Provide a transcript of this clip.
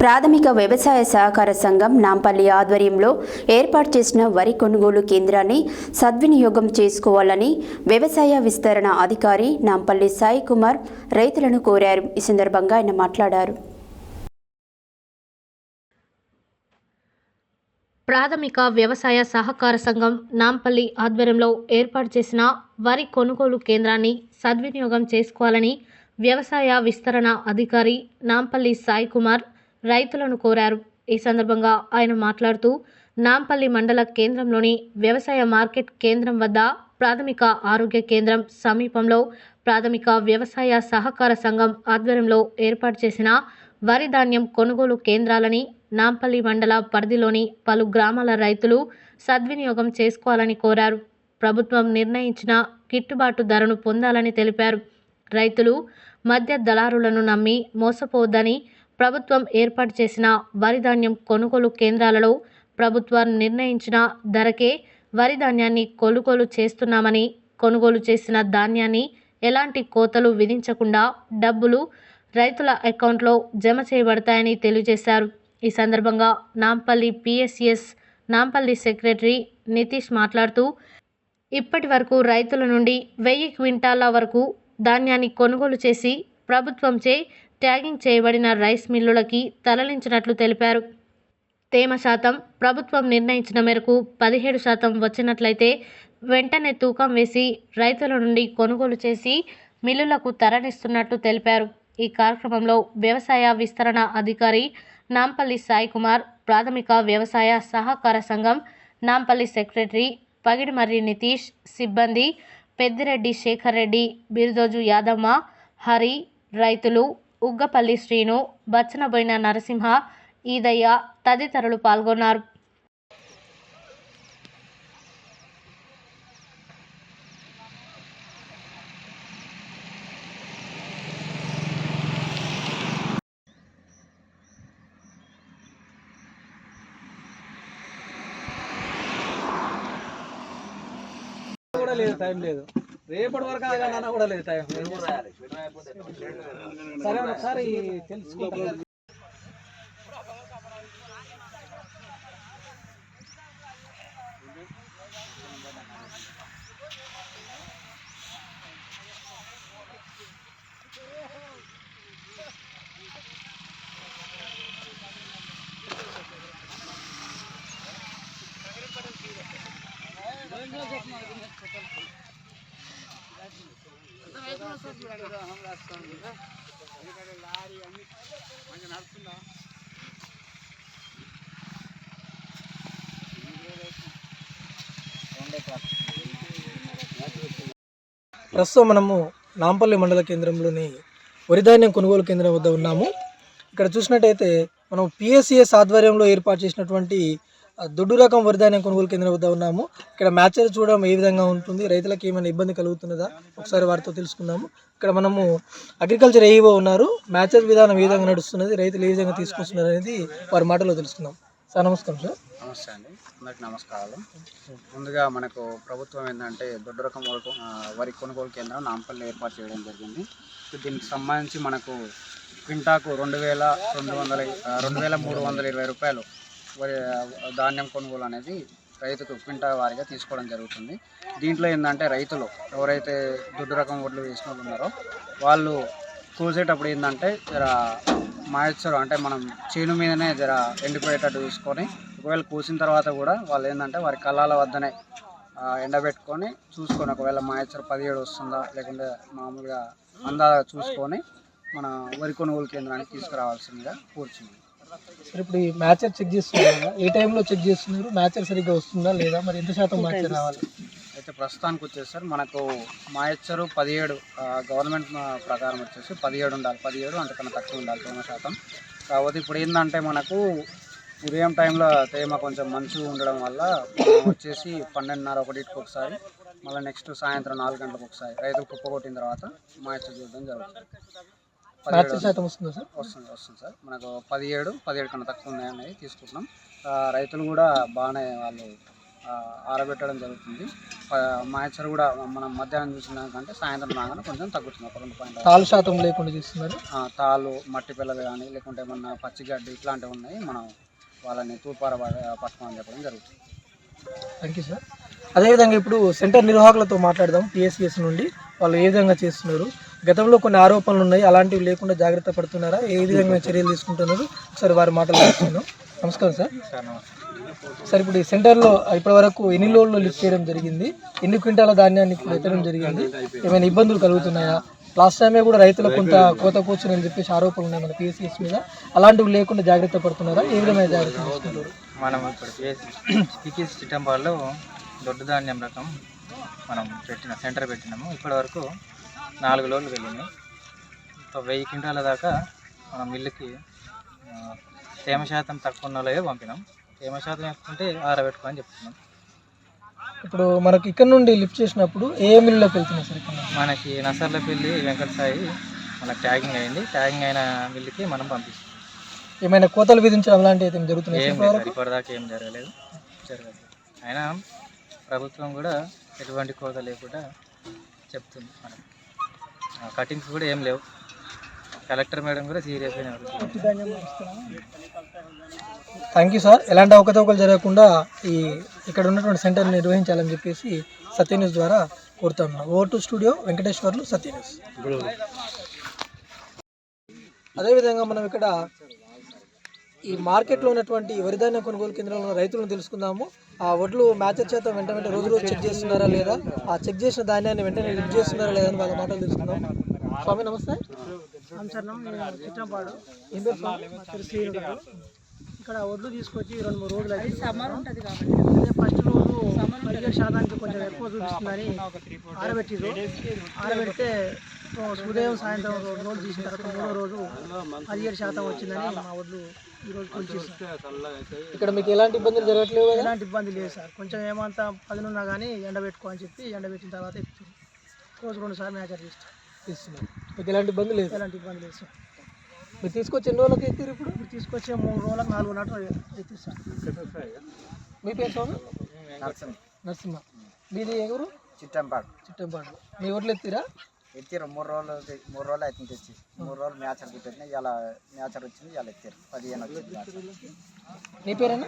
ప్రాథమిక వ్యవసాయ సహకార సంఘం నాంపల్లి ఆధ్వర్యంలో ఏర్పాటు చేసిన వరి కొనుగోలు కేంద్రాన్ని సద్వినియోగం చేసుకోవాలని వ్యవసాయ విస్తరణ అధికారి నాంపల్లి సాయి కుమార్ రైతులను కోరారు. ఈ సందర్భంగా ఆయన మాట్లాడారు. ప్రాథమిక వ్యవసాయ సహకార సంఘం నాంపల్లి ఆధ్వర్యంలో ఏర్పాటు చేసిన వరి కొనుగోలు కేంద్రాన్ని సద్వినియోగం చేసుకోవాలని వ్యవసాయ విస్తరణ అధికారి నాంపల్లి సాయి కుమార్ రైతులను కోరారు. ఈ సందర్భంగా ఆయన మాట్లాడుతూ నాంపల్లి మండల కేంద్రంలోని వ్యవసాయ మార్కెట్ కేంద్రం వద్ద ప్రాథమిక ఆరోగ్య కేంద్రం సమీపంలో ప్రాథమిక వ్యవసాయ సహకార సంఘం ఆధ్వర్యంలో ఏర్పాటు చేసిన వరి ధాన్యం కొనుగోలు కేంద్రాలని నాంపల్లి మండల పరిధిలోని పలు గ్రామాల రైతులు సద్వినియోగం చేసుకోవాలని కోరారు. ప్రభుత్వం నిర్ణయించిన గిట్టుబాటు ధరను పొందాలని తెలిపారు. రైతులు మధ్య దళారులను నమ్మి మోసపోవద్దని ప్రభుత్వం ఏర్పాటు చేసిన వరి ధాన్యం కొనుగోలు కేంద్రాలలో ప్రభుత్వం నిర్ణయించిన ధరకే వరి ధాన్యాన్ని కొనుగోలు చేస్తున్నామని కొనుగోలు చేసిన ధాన్యాన్ని ఎలాంటి కోతలు విధించకుండా డబ్బులు రైతుల అకౌంట్లో జమ చేయబడతాయని తెలియజేశారు. ఈ సందర్భంగా నాంపల్లి పిఎస్ఎస్ నాంపల్లి సెక్రటరీ నితీష్ మాట్లాడుతూ ఇప్పటి వరకు రైతుల నుండి వెయ్యి క్వింటాల వరకు ధాన్యాన్ని కొనుగోలు చేసి ప్రభుత్వంచే ట్యాగింగ్ చేయబడిన రైస్ మిల్లులకి తరలించినట్లు తెలిపారు. తేమ శాతం ప్రభుత్వం నిర్ణయించిన మేరకు పదిహేడు శాతం వచ్చినట్లయితే వెంటనే తూకం వేసి రైతుల నుండి కొనుగోలు చేసి మిల్లులకు తరలిస్తున్నట్టు తెలిపారు. ఈ కార్యక్రమంలో వ్యవసాయ విస్తరణ అధికారి నాంపల్లి సాయి కుమార్ ప్రాథమిక వ్యవసాయ సహకార సంఘం నాంపల్లి సెక్రటరీ పగిడిమర్రి నితీష్ సిబ్బంది పెద్దిరెడ్డి శేఖర్ రెడ్డి బిరుదోజు యాదమ్మ హరి రైతులు ఉగ్గపల్లి శ్రీను బచ్చనబోయిన నరసింహ ఈదయ్య తదితరులు పాల్గొన్నారు. లేదు టైం లేదు. రేపటి వరకు ఆగాలన్నా కూడా లేదు టైం సరే ఒకసారి ప్రస్తుతం మనము నాంపల్లి మండల కేంద్రంలోని వరిధాన్యం కొనుగోలు కేంద్రం వద్ద ఉన్నాము. ఇక్కడ చూసినట్టయితే మనం పిఎస్సిఎస్ ఆధ్వర్యంలో ఏర్పాటు చేసినటువంటి దొడ్డు రకం వరిధాన్యం కొనుగోలు కేంద్రం వద్ద ఉన్నాము. ఇక్కడ మ్యాచర్ చూడడం ఏ విధంగా ఉంటుంది? రైతులకు ఏమైనా ఇబ్బంది కలుగుతున్నదా? ఒకసారి వారితో తెలుసుకుందాము. ఇక్కడ మనము అగ్రికల్చర్ ఏవో ఉన్నారు. మ్యాచర్ విధానం ఏ విధంగా నడుస్తున్నది? రైతులు ఏ విధంగా తీసుకొస్తున్నారు అనేది వారి మాటలో తెలుసుకుందాం. సార్ నమస్కారం సార్. నమస్తే అండి. అందరికి నమస్కారాలు. ముందుగా మనకు ప్రభుత్వం ఏంటంటే దొడ్డు రకం వరకు వరి కొనుగోలు కేంద్రం నాంపల్లి ఏర్పాటు చేయడం జరిగింది. దీనికి సంబంధించి మనకు క్వింటాకు రెండు వేల రెండు వందల రెండు వేల మూడు వందల ఇరవై రూపాయలు వరి ధాన్యం కొనుగోలు అనేది రైతుకు క్వింటా వారిగా తీసుకోవడం జరుగుతుంది. దీంట్లో ఏంటంటే రైతులు ఎవరైతే దొడ్డు రకం వడ్లు వేసిన వాళ్ళు ఉన్నారో వాళ్ళు కూసేటప్పుడు ఏంటంటే జర మాయచ్చరు అంటే మనం చేను మీదనే జర ఎండిపోయేటట్టు చూసుకొని ఒకవేళ కూసిన తర్వాత కూడా వాళ్ళు ఏంటంటే వారి కళ్ళాల వద్దనే ఎండబెట్టుకొని చూసుకొని ఒకవేళ మాయచ్చరు పదిహేడు వస్తుందా లేకుంటే మామూలుగా అందా చూసుకొని మన వరి కొనుగోలు కేంద్రానికి తీసుకురావాల్సిందిగా కూర్చుంది సార్ ఇప్పుడు ఈ మ్యాచర్ చెక్ చేస్తున్నారు ఏ టైంలో చెక్ చేస్తున్నారు? మ్యాచర్ సరిగ్గా వస్తుందా లేదా? మరి ఎంత శాతం మ్యాచర్ రావాలి? అయితే ప్రస్తుతానికి వచ్చేసరి మనకు మాయచ్చరు పదిహేడు గవర్నమెంట్ ప్రకారం వచ్చేసి పదిహేడు ఉండాలి. పదిహేడు అంతకన్నా తక్కువ ఉండాలి తేమ శాతం. కాకపోతే ఇప్పుడు ఏంటంటే మనకు ఉదయం టైంలో తేమ కొంచెం మంచిగా ఉండడం వల్ల వచ్చేసి పన్నెండున్నర ఒకటికి ఒకసారి మళ్ళీ నెక్స్ట్ సాయంత్రం నాలుగు గంటలకు ఒకసారి రైతులు కుప్ప కొట్టిన తర్వాత మాయచ్చర్ చూడడం జరుగుతుంది. పదిహేడు మ్యాచర్ శాతం వస్తుందా సార్? వస్తుంది వస్తుంది సార్. మనకు పదిహేడు పదిహేడు కన్నా తక్కువ ఉన్నాయి అనేది తీసుకుంటున్నాం రైతులు కూడా బాగానే వాళ్ళు ఆరబెట్టడం జరుగుతుంది. మాయిశ్చర్ కూడా మనం మధ్యాహ్నం చూసిన కంటే సాయంత్రం రాగానే కొంచెం తగ్గుతుంది ఒక రెండు పాయింట్ తాలు శాతం లేకుండా చేస్తున్నారు? తాళ్ళు మట్టి పిల్లలు కానీ లేకుంటే ఏమన్నా పచ్చిగడ్డి ఇట్లాంటివి ఉన్నాయి మనం వాళ్ళని తూర్పార పట్టుకోమని చెప్పడం జరుగుతుంది. Thank you sir. అదేవిధంగా ఇప్పుడు సెంటర్ నిర్వాహకులతో మాట్లాడదాం పిఎస్సిఎస్ నుండి. వాళ్ళు ఏ విధంగా చేస్తున్నారు? గతంలో కొన్ని ఆరోపణలు ఉన్నాయి అలాంటివి లేకుండా జాగ్రత్త పడుతున్నారా? ఏ విధంగా చర్యలు తీసుకుంటున్నారు? ఒకసారి వారి మాటలు తెలుసుకుందాం నమస్కారం సార్. సార్ ఇప్పుడు ఈ సెంటర్లో ఇప్పటి వరకు ఎన్ని లోడ్లు లిఫ్ట్ చేయడం జరిగింది? ఎన్ని క్వింటాల ధాన్యాన్ని ఇప్పుడు ఎత్తడం జరిగింది? ఏమైనా ఇబ్బందులు కలుగుతున్నాయా? లాస్ట్ టైమే కూడా రైతులకు కొంత కోత కూర్చుని చెప్పేసి ఆరోపణలు ఉన్నాయి మన పిఎస్సిఎస్ మీద. అలాంటివి లేకుండా జాగ్రత్త పడుతున్నారా? ఏ విధమైన జాగ్రత్త తీసుకుంటారు మనం ఇప్పుడు పికిస్ చిట్టంపాల్లో దొడ్డు ధాన్యం రకం మనం పెట్టిన సెంటర్ పెట్టినాము. ఇప్పటి వరకు నాలుగు లోడ్లు వెళ్ళినాయి. ఒక వెయ్యి క్వింటాల దాకా మనం మిల్లుకి తేమ శాతం తక్కువ ఉన్న వాళ్ళే పంపినాం. తేమ శాతం ఎక్కువ ఉంటే ఆరబెట్టుకోని చెప్తున్నాం. ఇప్పుడు మనకి ఇక్కడ నుండి లిఫ్ట్ చేసినప్పుడు ఏ మిల్లులోకి వెళ్తున్నాయి సార్ ఇక్కడ? మనకి నసర్లపల్లి వెంకట సాయి మనకు ట్యాగింగ్ అయింది. ట్యాగింగ్ అయిన మిల్లుకి మనం పంపిస్తాం ఏమైనా కోతలు విధించడం లాంటివి అయితే జరుగుతున్నాయి ఏం? సార్, ఇప్పటిదాకా ఏం జరగలేదు. జరగలేదు. అయినా ప్రభుత్వం కూడా ఎటువంటి కోత లేకుండా చెప్తుంది మనకి కటింగ్స్ కూడా ఏం లేవు. కలెక్టర్ మేడం కూడా సీరియస్ థ్యాంక్ యూ సార్. ఎలాంటి అవకతవకలు జరగకుండా ఈ ఇక్కడ ఉన్నటువంటి సెంటర్ని నిర్వహించాలని చెప్పేసి సత్య న్యూస్ ద్వారా కోరుతున్నాం over to studio Venkateswarlu Satya news అదేవిధంగా మనం ఇక్కడ ఈ మార్కెట్లో ఉన్నటువంటి వరిధాన్య కొనుగోలు కేంద్రంలో ఉన్న రైతులను తెలుసుకుందాము. ఆ వడ్లు మ్యాచర్ చేత వెంట వెంట రోజు రోజు చెక్ చేస్తున్నారా లేదా? ఆ చెక్ చేసిన ధాన్యాన్ని వెంటనే లిఫ్ట్ చేస్తున్నారా లేదా అని వాళ్ళ మాటలు తెలుసుకుందాం. స్వామి నమస్తే. చిట్టంపాడు ఇక్కడ ఒడ్లు తీసుకొచ్చి రెండు మూడు రోజులు అయితే సమ్మర్ ఉంటుంది కాబట్టి. ఫస్ట్ రోజు పదిహేడు శాతానికి కొంచెం ఎక్కువ చూపిస్తుందని ఆరబెట్టిరు ఆరబెడితే ఉదయం సాయంత్రం రెండు రోజులు తీసిన తర్వాత మూడో రోజు పదిహేడు శాతం వచ్చిందని మా ఒడ్లు ఈరోజు కొలిచేసారు ఇక్కడ మీకు ఎలాంటి ఇబ్బందులు జరగట్లేవు కదా? ఎలాంటి ఇబ్బంది లేదు సార్. కొంచెం ఏమంతా పదినున్నా కానీ ఎండబెట్టుకో అని చెప్పి ఎండబెట్టిన తర్వాత ఎక్కుతారు రోజు రెండు సార్లు మ్యాచర్ చేస్తాం ఇస్తున్నాం మీకు ఎలాంటి ఇబ్బంది లేదు? ఎలాంటి ఇబ్బంది లేదు సార్. మీరు తీసుకొచ్చి ఎన్ని రోజులకి ఎత్తారు ఇప్పుడు? ఇప్పుడు తీసుకొచ్చే మూడు రోజులకు నాలుగు నాట్లు ఎత్తిస్తాం మీ పేరు స్వామి? నరసింహ. మీది ఎవరు చిట్టంపాడు. చిట్టంపాడు. మీ ఊర్లో ఎత్తిరా? ఎత్తిరు మూడు రోజులు తె- మూడు రోజులు అవుతుంది తెచ్చి మూడు రోజులు మ్యాచర్ పెట్టిన ఇలా మ్యాచర్ వచ్చింది ఇలా ఎత్తారు పదిహేను వచ్చింది. నీ పేరేనా